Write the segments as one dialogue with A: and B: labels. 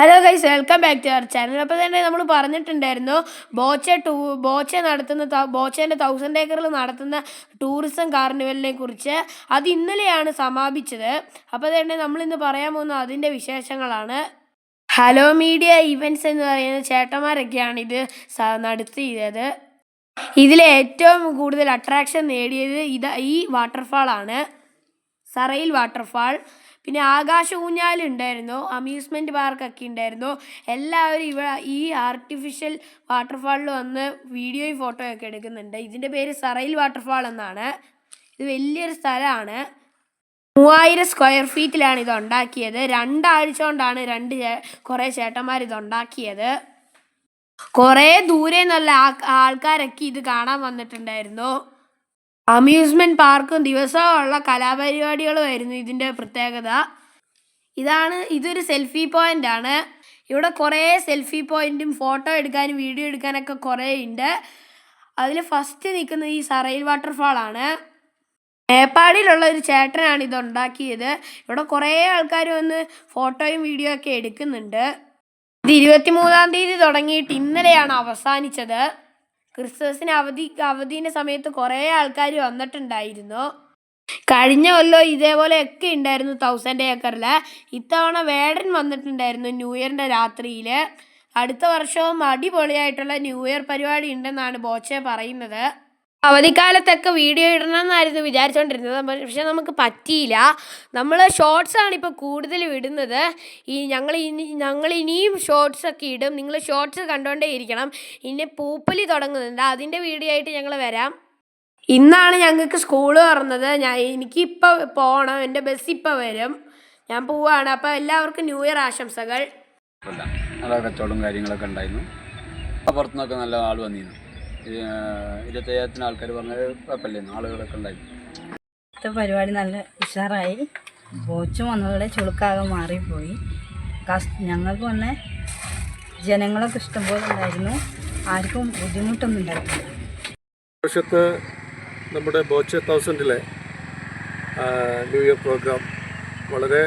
A: Hello guys welcome back to our channel അപ്പോൾ തന്നെ നമ്മൾ പറഞ്ഞിട്ടുണ്ടായിരുന്നു ബോച്ചെ ടൂ ബോച്ചെ നടത്തുന്ന ബോച്ചേന്റെ തൗസൻഡ് ഏക്കറിൽ നടത്തുന്ന ടൂറിസം കാർണിവലിനെ കുറിച്ച് അത് ഇന്നലെയാണ് സമാപിച്ചത്. അപ്പോൾ തന്നെ നമ്മൾ ഇന്ന് പറയാൻ പോകുന്ന അതിന്റെ വിശേഷങ്ങളാണ്. ഹലോ മീഡിയ ഇവന്റ്സ് എന്ന് പറയുന്ന ചേട്ടന്മാരൊക്കെയാണ് ഇത് നടത്തിയത്. ഇതിൽ ഏറ്റവും കൂടുതൽ അട്രാക്ഷൻ നേടിയത് ഇത് ഈ വാട്ടർഫാളാണ് സറയിൽ വാട്ടർഫാൾ പിന്നെ ആകാശ ഊഞ്ഞാലുണ്ടായിരുന്നു അമ്യൂസ്മെന്റ് പാർക്കൊക്കെ ഉണ്ടായിരുന്നു. എല്ലാവരും ഇവിടെ ഈ ആർട്ടിഫിഷ്യൽ വാട്ടർഫാളിൽ വന്ന് വീഡിയോയും ഫോട്ടോയൊക്കെ എടുക്കുന്നുണ്ട്. ഇതിന്റെ പേര് സറയിൽ വാട്ടർഫാൾ എന്നാണ്. ഇത് വലിയൊരു സ്ഥലമാണ്. മൂവായിരം സ്ക്വയർ ഫീറ്റിലാണ് ഇത് ഉണ്ടാക്കിയത്. രണ്ടാഴ്ച കൊണ്ടാണ് രണ്ട് കുറേ ചേട്ടന്മാർ ഇത് ഉണ്ടാക്കിയത്. കുറേ ദൂരെ നിന്നുള്ള ആൾക്കാരൊക്കെ ഇത് കാണാൻ വന്നിട്ടുണ്ടായിരുന്നു. അമ്യൂസ്മെന്റ് പാർക്കും ദിവസമുള്ള കലാപരിപാടികളുമായിരുന്നു ഇതിന്റെ പ്രത്യേകത. ഇതാണ് ഇതൊരു സെൽഫി പോയിന്റ് ആണ്. ഇവിടെ കുറേ സെൽഫി പോയിന്റും ഫോട്ടോ എടുക്കാനും വീഡിയോ എടുക്കാനൊക്കെ കുറേ ഉണ്ട്. അതിൽ ഫസ്റ്റ് നിൽക്കുന്നത് ഈ സറയിൽ വാട്ടർഫാൾ ആണ്. മേപ്പാടിയിലുള്ള ഒരു ചേട്ടനാണ് ഇത് ഉണ്ടാക്കിയത്. ഇവിടെ കുറേ ആൾക്കാർ വന്ന് ഫോട്ടോയും വീഡിയോ ഒക്കെ എടുക്കുന്നുണ്ട്. ഇത് ഇരുപത്തി മൂന്നാം തീയതി തുടങ്ങിയിട്ട് ഇന്നലെയാണ് അവസാനിച്ചത്. ക്രിസ്മസിന് അവധി അവധീന്റെ സമയത്ത് കുറേ ആൾക്കാർ വന്നിട്ടുണ്ടായിരുന്നു. കഴിഞ്ഞ കൊല്ലം ഇതേപോലെ ഒക്കെ ഉണ്ടായിരുന്നു തൗസൻഡ് ഏക്കറിൽ ഇത്തവണ വേടൻ വന്നിട്ടുണ്ടായിരുന്നു ന്യൂ ഇയറിന്റെ രാത്രിയിൽ അടുത്ത വർഷവും അടിപൊളിയായിട്ടുള്ള ന്യൂ ഇയർ പരിപാടി ഉണ്ടെന്നാണ് ബോച്ചെ പറയുന്നത്. അവധിക്കാലത്തൊക്കെ വീഡിയോ ഇടണമെന്നായിരുന്നു വിചാരിച്ചുകൊണ്ടിരുന്നത് പക്ഷെ നമുക്ക് പറ്റിയില്ല. നമ്മൾ ഷോർട്സ് ആണ് ഇപ്പോൾ കൂടുതൽ ഇടുന്നത്. ഈ ഞങ്ങൾ ഇനി ഞങ്ങൾ ഇനിയും ഷോർട്സ് ഒക്കെ ഇടും. നിങ്ങൾ ഷോർട്സ് കണ്ടുകൊണ്ടേ ഇരിക്കണം. ഇനി പൂപ്പലി തുടങ്ങുന്നുണ്ട്. അതിന്റെ വീഡിയോ ആയിട്ട് ഞങ്ങൾ വരാം. ഇന്നാണ് ഞങ്ങൾക്ക് സ്കൂൾ തുറന്നത്. ഞാൻ എനിക്കിപ്പോൾ പോകണം എന്റെ ബസ് ഇപ്പോൾ വരും. ഞാൻ പോവാണ്. അപ്പോൾ എല്ലാവർക്കും ന്യൂ ഇയർ ആശംസകൾ.
B: കച്ചവടം കാര്യങ്ങളൊക്കെ ഉണ്ടായിരുന്നു. പുറത്തുനിന്നൊക്കെ നല്ല ആൾ വന്നിരുന്നു. ഇരുപത്തയ്യായിരത്തിന് ആൾക്കാർ പറഞ്ഞ കുഴപ്പമില്ലായിരുന്നു ആളുകളൊക്കെ ഉണ്ടായി.
C: ഇത്തെ പരിപാടി നല്ല ഉഷാറായി. കോച്ചും വന്നതോടെ ചുളുക്കാകെ മാറിപ്പോയി. കസ് ഞങ്ങൾക്ക് വന്നെ ജനങ്ങളൊക്കെ ഇഷ്ടംപോലെ ഉണ്ടായിരുന്നു. ആർക്കും ബുദ്ധിമുട്ടൊന്നും ഉണ്ടായിട്ടില്ല.
D: വർഷത്ത് നമ്മുടെ ബോച്ച് തൗസൻഡിലെ ന്യൂ ഇയർ പ്രോഗ്രാം വളരെ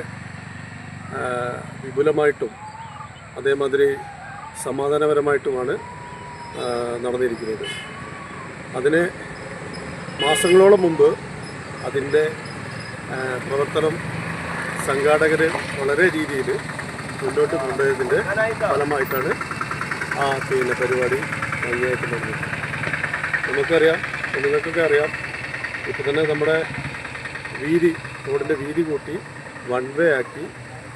D: വിപുലമായിട്ടും അതേമാതിരി സമാധാനപരമായിട്ടുമാണ് നടന്നിരിക്കുന്നത്. അതിന് മാസങ്ങളോളം മുമ്പ് അതിന്റെ പ്രവർത്തനം സംഘാടകർ വളരെ രീതിയിൽ മുന്നോട്ട് കൊണ്ടുപോയതിന്റെ ഫലമായിട്ടാണ് ആ പിന്നെ പരിപാടി ഭംഗിയായിട്ട് നടന്നത്. നമുക്കറിയാം നിങ്ങൾക്കൊക്കെ അറിയാം ഇപ്പോൾ തന്നെ നമ്മുടെ വീതി റോഡിന്റെ വീതി കൂട്ടി വൺ വേ ആക്കി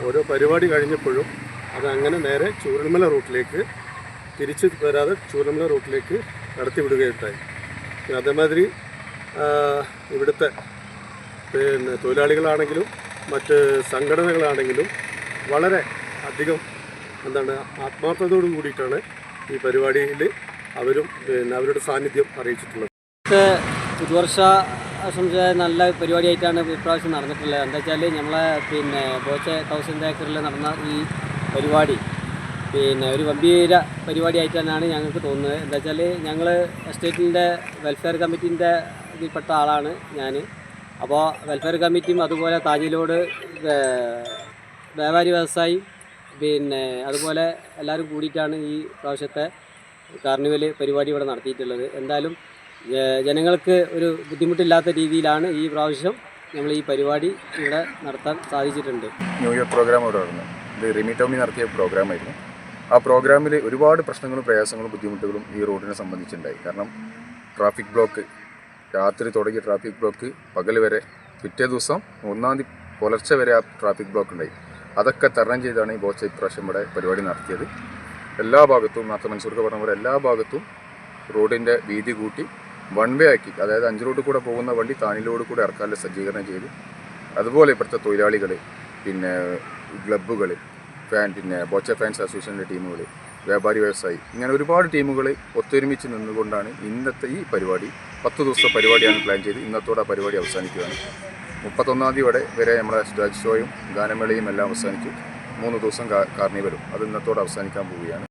D: ഓരോ പരിപാടി കഴിഞ്ഞപ്പോഴും അത് അങ്ങനെ നേരെ ചൂരൽമല റൂട്ടിലേക്ക് തിരിച്ച് വരാതെ ചൂരമല റൂട്ടിലേക്ക് നടത്തി വിടുകയുണ്ടായി. പിന്നെ അതേമാതിരി ഇവിടുത്തെ പിന്നെ തൊഴിലാളികളാണെങ്കിലും മറ്റ് സംഘടനകളാണെങ്കിലും വളരെ അധികം എന്താണ് ആത്മാർത്ഥതയോട് കൂടിയിട്ടാണ് ഈ പരിപാടിയിൽ അവരും പിന്നെ അവരുടെ സാന്നിധ്യം അറിയിച്ചിട്ടുള്ളത്.
E: പുതുവർഷ ആശംസ നല്ല പരിപാടിയായിട്ടാണ് ഇപ്രാവശ്യം നടന്നിട്ടുള്ളത്. എന്താ വെച്ചാൽ നമ്മളെ പിന്നെ ബോച്ച തൗസൻഡ് ഏക്കറിൽ നടന്ന ഈ പരിപാടി പിന്നെ ഒരു ഗംഭീര പരിപാടിയായിട്ട് തന്നെയാണ് ഞങ്ങൾക്ക് തോന്നുന്നത്. എന്താ വെച്ചാൽ ഞങ്ങൾ എസ്റ്റേറ്റിന്റെ വെൽഫെയർ കമ്മിറ്റീന്റെ ഇതിൽപ്പെട്ട ആളാണ് ഞാൻ അപ്പോൾ വെൽഫെയർ കമ്മിറ്റിയും അതുപോലെ താജിലോട് വ്യാപാരി വ്യവസായി പിന്നെ അതുപോലെ എല്ലാവരും കൂടിയിട്ടാണ് ഈ പ്രാവശ്യത്തെ കാർണിവൽ പരിപാടി ഇവിടെ നടത്തിയിട്ടുള്ളത്. എന്തായാലും ജനങ്ങൾക്ക് ഒരു ബുദ്ധിമുട്ടില്ലാത്ത രീതിയിലാണ് ഈ പ്രാവശ്യം നമ്മൾ ഈ പരിപാടി ഇവിടെ നടത്താൻ സാധിച്ചിട്ടുണ്ട്.
F: ന്യൂ ഇയർ പ്രോഗ്രാം ഇവിടെ നടന്നു ഇത് റിമി ടോമി നടത്തിയ പ്രോഗ്രാമായിരുന്നു. ആ പ്രോഗ്രാമിൽ ഒരുപാട് പ്രശ്നങ്ങളും പ്രയാസങ്ങളും ബുദ്ധിമുട്ടുകളും ഈ റോഡിനെ സംബന്ധിച്ചുണ്ടായി. കാരണം ട്രാഫിക് ബ്ലോക്ക് രാത്രി തുടങ്ങിയ ട്രാഫിക് ബ്ലോക്ക് പകൽ വരെ പിറ്റേ ദിവസം ഒന്നാം തീയതി പുലർച്ചെ വരെ ആ ട്രാഫിക് ബ്ലോക്ക് ഉണ്ടായി. അതൊക്കെ തരണം ചെയ്താണ് ഈ ബോച്ച ഇപ്രാവശ്യം ഇവിടെ പരിപാടി നടത്തിയത്. എല്ലാ ഭാഗത്തും നേരത്തെ മൻസൂർക്ക് പറഞ്ഞ പോലെ എല്ലാ ഭാഗത്തും റോഡിന്റെ വീതി കൂട്ടി വൺ വേ ആക്കി. അതായത് അഞ്ച് റോഡ് കൂടെ പോകുന്ന വണ്ടി താനിലോട് കൂടെ ഇറക്കാനുള്ള സജ്ജീകരണം ചെയ്തു. അതുപോലെ ഇപ്പോഴത്തെ തൊഴിലാളികൾ പിന്നെ ക്ലബ്ബുകൾ ഫാൻ പിന്നെ ബോച്ച ഫാൻസ് അസോസിയേഷന്റെ ടീമുകൾ വ്യാപാരി വ്യവസായി ഇങ്ങനെ ഒരുപാട് ടീമുകൾ ഒത്തൊരുമിച്ച് നിന്നുകൊണ്ടാണ് ഇന്നത്തെ ഈ പരിപാടി പത്ത് ദിവസത്തെ പരിപാടിയാണ് പ്ലാൻ ചെയ്ത് ഇന്നത്തോടെ ആ പരിപാടി അവസാനിക്കുകയാണ്. മുപ്പത്തൊന്നാം തീയതി വരെ വരെ നമ്മുടെ സ്റ്റേജ് ഷോയും ഗാനമേളയും എല്ലാം അവസാനിച്ചു. മൂന്ന് ദിവസം കാർണിവലും. അത് ഇന്നത്തോടെ അവസാനിക്കാൻ പോവുകയാണ്.